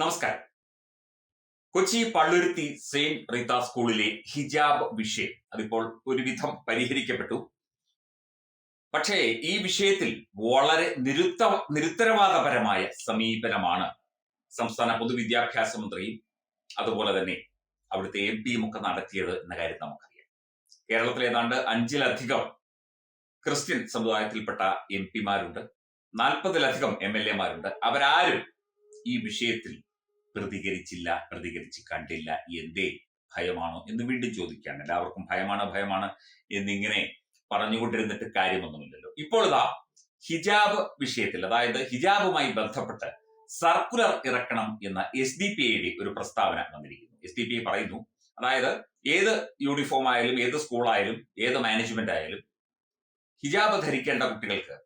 നമസ്കാരം. കൊച്ചി പള്ളുരുത്തി സെയിന്റ് റീത്ത സ്കൂളിലെ ഹിജാബ് വിഷയം അതിപ്പോൾ ഒരുവിധം പരിഹരിക്കപ്പെട്ടു. പക്ഷേ ഈ വിഷയത്തിൽ വളരെ നിരുത്ത നിരുത്തരവാദപരമായ സമീപനമാണ് സംസ്ഥാന പൊതുവിദ്യാഭ്യാസ മന്ത്രിയും അതുപോലെ തന്നെ അവിടുത്തെ എം പിയും ഒക്കെ നടത്തിയത് എന്ന കാര്യം നമുക്കറിയാം. കേരളത്തിൽ ഏതാണ്ട് അഞ്ചിലധികം ക്രിസ്ത്യൻ സമുദായത്തിൽപ്പെട്ട എം പിമാരുണ്ട് നാൽപ്പതിലധികം എം എൽ എമാരുണ്ട് അവരാരും ഈ വിഷയത്തിൽ പ്രതികരിച്ചില്ല പ്രതികരിച്ച് കണ്ടില്ല എന്തേ ഭയമാണോ എന്ന് വീണ്ടും ചോദിക്കുകയാണ്. എല്ലാവർക്കും ഭയമാണ് ഭയമാണ് എന്നിങ്ങനെ പറഞ്ഞുകൊണ്ടിരുന്നിട്ട് കാര്യമൊന്നുമില്ലല്ലോ. ഇപ്പോൾ ഇതാ ഹിജാബ് വിഷയത്തിൽ അതായത് ഹിജാബുമായി ബന്ധപ്പെട്ട് സർക്കുലർ ഇറക്കണം എന്ന എസ് ഡി പി ഐയുടെ ഒരു പ്രസ്താവന വന്നിരിക്കുന്നു. എസ് ഡി പി ഐ പറയുന്നു അതായത് ഏത് യൂണിഫോം ആയാലും ഏത് സ്കൂളായാലും ഏത് മാനേജ്മെന്റ് ആയാലും ഹിജാബ് ധരിക്കേണ്ട കുട്ടികൾക്ക്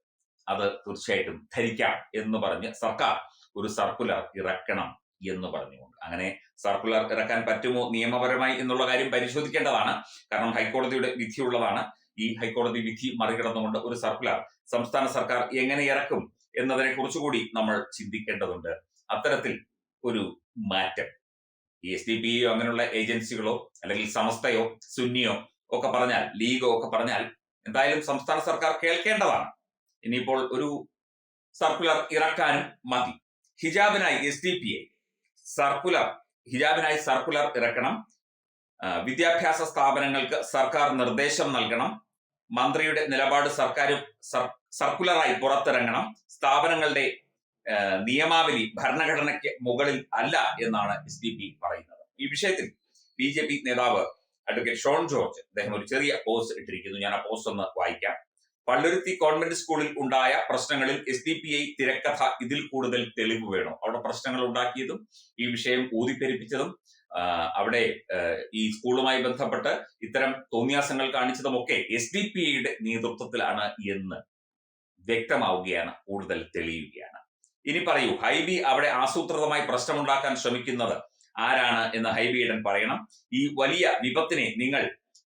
അത് തീർച്ചയായിട്ടും ധരിക്കാം എന്ന് പറഞ്ഞ് സർക്കാർ ഒരു സർക്കുലർ ഇറക്കണം എന്ന് പറഞ്ഞുകൊണ്ട്. അങ്ങനെ സർക്കുലർ ഇറക്കാൻ പറ്റുമോ നിയമപരമായി എന്നുള്ള കാര്യം പരിശോധിക്കേണ്ടതാണ്. കാരണം ഹൈക്കോടതിയുടെ വിധിയുള്ളതാണ്. ഈ ഹൈക്കോടതി വിധി മറികടന്നുകൊണ്ട് ഒരു സർക്കുലർ സംസ്ഥാന സർക്കാർ എങ്ങനെ ഇറക്കും എന്നതിനെ കുറിച്ചുകൂടി നമ്മൾ ചിന്തിക്കേണ്ടതുണ്ട്. അത്തരത്തിൽ ഒരു മാറ്റം എസ് ഡി പി അങ്ങനെയുള്ള ഏജൻസികളോ അല്ലെങ്കിൽ സമസ്തയോ സുന്നിയോ ഒക്കെ പറഞ്ഞാൽ ലീഗോ ഒക്കെ പറഞ്ഞാൽ എന്തായാലും സംസ്ഥാന സർക്കാർ കേൾക്കേണ്ടതാണ്. ഇനിയിപ്പോൾ ഒരു സർക്കുലർ ഇറക്കാനും മതി. ഹിജാബിനായി S D P I circular ഹിജാബിനായി circular ഇറക്കണം. വിദ്യാഭ്യാസ സ്ഥാപനങ്ങൾക്ക് സർക്കാർ നിർദ്ദേശം നൽകണം. മന്ത്രിയുടെ നിലപാട് സർക്കാർ സർക്കുലറായി പുറത്തിറങ്ങണം. സ്ഥാപനങ്ങളുടെ നിയമാവലി ഭരണഘടനയ്ക്ക് മുകളിൽ അല്ല എന്നാണ് എസ് ഡി പി പറയുന്നത്. ഈ വിഷയത്തിൽ ബി ജെ പി നേതാവ് അഡ്വക്കേറ്റ് ഷോൺ ജോർജ് അദ്ദേഹം ഒരു ചെറിയ പോസ്റ്റ് ഇട്ടിരിക്കുന്നു. ഞാൻ ആ പോസ്റ്റ് ഒന്ന് വായിക്കാം. പള്ളുരുത്തി കോൺവെന്റ് സ്കൂളിൽ ഉണ്ടായ പ്രശ്നങ്ങളിൽ എസ് ഡി പി ഐ തിരക്കഥ ഇതിൽ കൂടുതൽ തെളിവ് വേണം. അവിടെ പ്രശ്നങ്ങൾ ഉണ്ടാക്കിയതും ഈ വിഷയം ഊതിപ്പെരിപ്പിച്ചതും അവിടെ ഈ സ്കൂളുമായി ബന്ധപ്പെട്ട് ഇത്തരം തോന്നിയാസങ്ങൾ കാണിച്ചതുമൊക്കെ എസ് ഡി പി ഐയുടെ നേതൃത്വത്തിലാണ് എന്ന് വ്യക്തമാവുകയാണ് കൂടുതൽ തെളിയുകയാണ്. ഇനി പറയൂ ഹൈബി അവിടെ ആസൂത്രിതമായി പ്രശ്നമുണ്ടാക്കാൻ ശ്രമിക്കുന്നത് ആരാണ് എന്ന് ഹൈബി ഈഡൻ പറയണം. ഈ വലിയ വിപത്തിനെ നിങ്ങൾ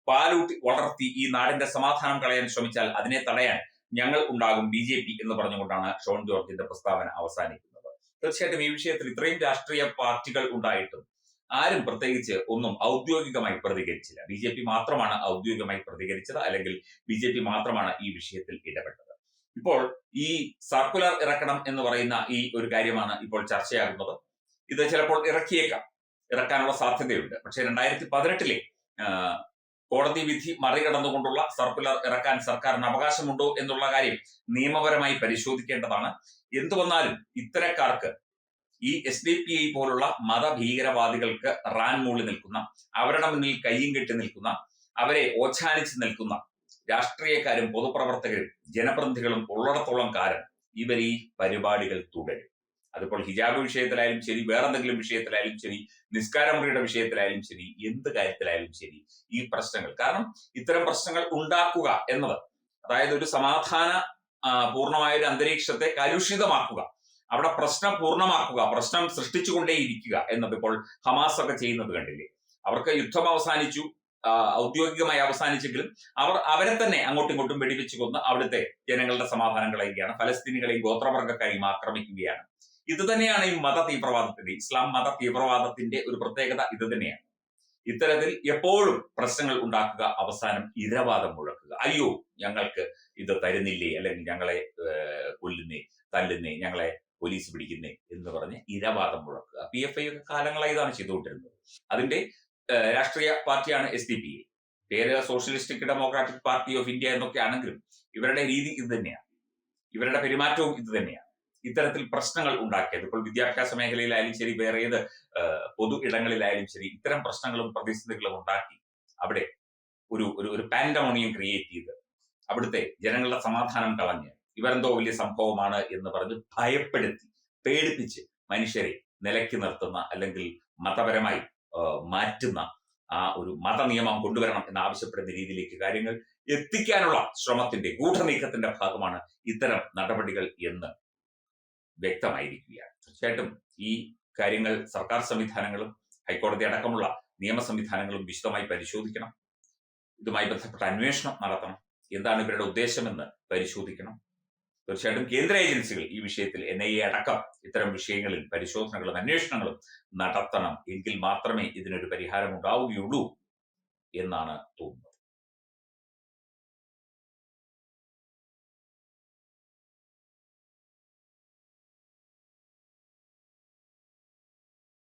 പാലൂട്ടി വളർത്തി ഈ നാടിന്റെ സമാധാനം കളയാൻ ശ്രമിച്ചാൽ അതിനെ തടയാൻ ഞങ്ങൾ ഉണ്ടാകും ബി ജെ പി എന്ന് പറഞ്ഞുകൊണ്ടാണ് ഷോൺ ജോർജിന്റെ പ്രസ്താവന അവസാനിക്കുന്നത്. തീർച്ചയായിട്ടും ഈ വിഷയത്തിൽ ഇത്രയും രാഷ്ട്രീയ പാർട്ടികൾ ഉണ്ടായിട്ടും ആരും പ്രത്യേകിച്ച് ഒന്നും ഔദ്യോഗികമായി പ്രതികരിച്ചില്ല. ബി ജെ പി മാത്രമാണ് ഔദ്യോഗികമായി പ്രതികരിച്ചത് അല്ലെങ്കിൽ ബി ജെ പി മാത്രമാണ് ഈ വിഷയത്തിൽ ഇടപെട്ടത്. ഇപ്പോൾ ഈ സർക്കുലർ ഇറക്കണം എന്ന് പറയുന്ന ഈ ഒരു കാര്യമാണ് ഇപ്പോൾ ചർച്ചയാകുന്നത്. ഇത് ചിലപ്പോൾ ഇറക്കിയേക്കാം. ഇറക്കാനുള്ള സാധ്യതയുണ്ട്. പക്ഷേ രണ്ടായിരത്തി പതിനെട്ടിലെ കോടതി വിധി മറികടന്നുകൊണ്ടുള്ള സർക്കുലർ ഇറക്കാൻ സർക്കാരിന് അവകാശമുണ്ടോ എന്നുള്ള കാര്യം നിയമപരമായി പരിശോധിക്കേണ്ടതാണ്. എന്തു വന്നാലും ഇത്തരക്കാർക്ക് ഈ എസ് ഡി പി ഐ പോലുള്ള മതഭീകരവാദികൾക്ക് റാൻ മൂളി നിൽക്കുന്ന അവരുടെ മുന്നിൽ കയ്യും കെട്ടി നിൽക്കുന്ന അവരെ ഓച്ഛാനിച്ച് നിൽക്കുന്ന രാഷ്ട്രീയക്കാരും പൊതുപ്രവർത്തകരും ജനപ്രതിനിധികളും ഉള്ളിടത്തോളം കാലം ഇവർ ഈ പരിപാടികൾ തുടരും. അതിപ്പോൾ ഹിജാബ് വിഷയത്തിലായാലും ശരി വേറെന്തെങ്കിലും വിഷയത്തിലായാലും ശരി നിസ്കാരമുറിയുടെ വിഷയത്തിലായാലും ശരി എന്ത് കാര്യത്തിലായാലും ശരി ഈ പ്രശ്നങ്ങൾ. കാരണം ഇത്തരം പ്രശ്നങ്ങൾ ഉണ്ടാക്കുക എന്നത് അതായത് ഒരു സമാധാന പൂർണമായ ഒരു അന്തരീക്ഷത്തെ കലുഷിതമാക്കുക. അവിടെ പ്രശ്നം പൂർണമാക്കുക പ്രശ്നം സൃഷ്ടിച്ചുകൊണ്ടേയിരിക്കുക എന്നത് ഇപ്പോൾ ഹമാസ് ഒക്കെ ചെയ്യുന്നത് കണ്ടില്ലേ? അവർക്ക് യുദ്ധം അവസാനിച്ചു ഔദ്യോഗികമായി അവസാനിച്ചെങ്കിലും അവർ അവരെ തന്നെ അങ്ങോട്ടും ഇങ്ങോട്ടും വെടിവെച്ച് കൊന്ന് അവിടുത്തെ ജനങ്ങളുടെ സമാധാനം കളയുകയാണ്. ഫലസ്തീനികളെയും ഗോത്രവർഗക്കാരെയും ആക്രമിക്കുകയാണ്. ഇത് തന്നെയാണ് ഈ മത തീവ്രവാദത്തിന്റെ ഇസ്ലാം മത തീവ്രവാദത്തിന്റെ ഒരു പ്രത്യേകത ഇത് തന്നെയാണ്. ഇത്തരത്തിൽ എപ്പോഴും പ്രശ്നങ്ങൾ ഉണ്ടാക്കുക അവസാനം ഇരവാദം മുഴക്കുക. അയ്യോ ഞങ്ങൾക്ക് ഇത് തരുന്നില്ലേ? അല്ലെങ്കിൽ ഞങ്ങളെ കൊല്ലുന്നേ തല്ലുന്നേ ഞങ്ങളെ പോലീസ് പിടിക്കുന്നേ എന്ന് പറഞ്ഞ് ഇരവാദം മുഴക്കുക. പി എഫ് ഐ കാലങ്ങളായി ഇതാണ് ചെയ്തുകൊണ്ടിരുന്നത്. അതിന്റെ രാഷ്ട്രീയ പാർട്ടിയാണ് എസ് ഡി പി ഐ പേര് socialistic democratic party of India എന്നൊക്കെ ആണെങ്കിലും ഇവരുടെ രീതി ഇത് തന്നെയാണ്. ഇവരുടെ പെരുമാറ്റവും ഇത് തന്നെയാണ്. ഇത്തരത്തിൽ പ്രശ്നങ്ങൾ ഉണ്ടാക്കിയത്. ഇപ്പോൾ വിദ്യാഭ്യാസ മേഖലയിലായാലും ശരി വേറെ ഏത് പൊതു ഇടങ്ങളിലായാലും ശരി ഇത്തരം പ്രശ്നങ്ങളും പ്രതിസന്ധികളും ഉണ്ടാക്കി അവിടെ ഒരു ഒരു ഒരു പാൻഡമോണിയം ക്രിയേറ്റ് ചെയ്ത് അവിടുത്തെ ജനങ്ങളുടെ സമാധാനം കളഞ്ഞ് ഇവരെന്തോ വലിയ സംഭവമാണ് എന്ന് പറഞ്ഞ് ഭയപ്പെടുത്തി പേടിപ്പിച്ച് മനുഷ്യരെ നിലയ്ക്ക് നിർത്തുന്ന അല്ലെങ്കിൽ മതപരമായി മാറ്റുന്ന ആ ഒരു മത നിയമം കൊണ്ടുവരണം എന്ന് ആവശ്യപ്പെടുന്ന രീതിയിലേക്ക് കാര്യങ്ങൾ എത്തിക്കാനുള്ള ശ്രമത്തിന്റെ ഗൂഢനീക്കത്തിന്റെ ഭാഗമാണ് ഇത്തരം നടപടികൾ എന്ന് വ്യക്തമായിരിക്കുകയാണ്. തീർച്ചയായിട്ടും ഈ കാര്യങ്ങൾ സർക്കാർ സംവിധാനങ്ങളും ഹൈക്കോടതി അടക്കമുള്ള നിയമ സംവിധാനങ്ങളും വിശദമായി പരിശോധിക്കണം. ഇതുമായി ബന്ധപ്പെട്ട അന്വേഷണം നടത്തണം. എന്താണ് ഇവരുടെ ഉദ്ദേശമെന്ന് പരിശോധിക്കണം. തീർച്ചയായിട്ടും കേന്ദ്ര ഏജൻസികൾ ഈ വിഷയത്തിൽ എൻ ഐ എ അടക്കം ഇത്തരം വിഷയങ്ങളിൽ പരിശോധനകളും അന്വേഷണങ്ങളും നടത്തണം. എങ്കിൽ മാത്രമേ ഇതിനൊരു പരിഹാരം ഉണ്ടാവുകയുള്ളൂ എന്നാണ് തോന്നുന്നത്.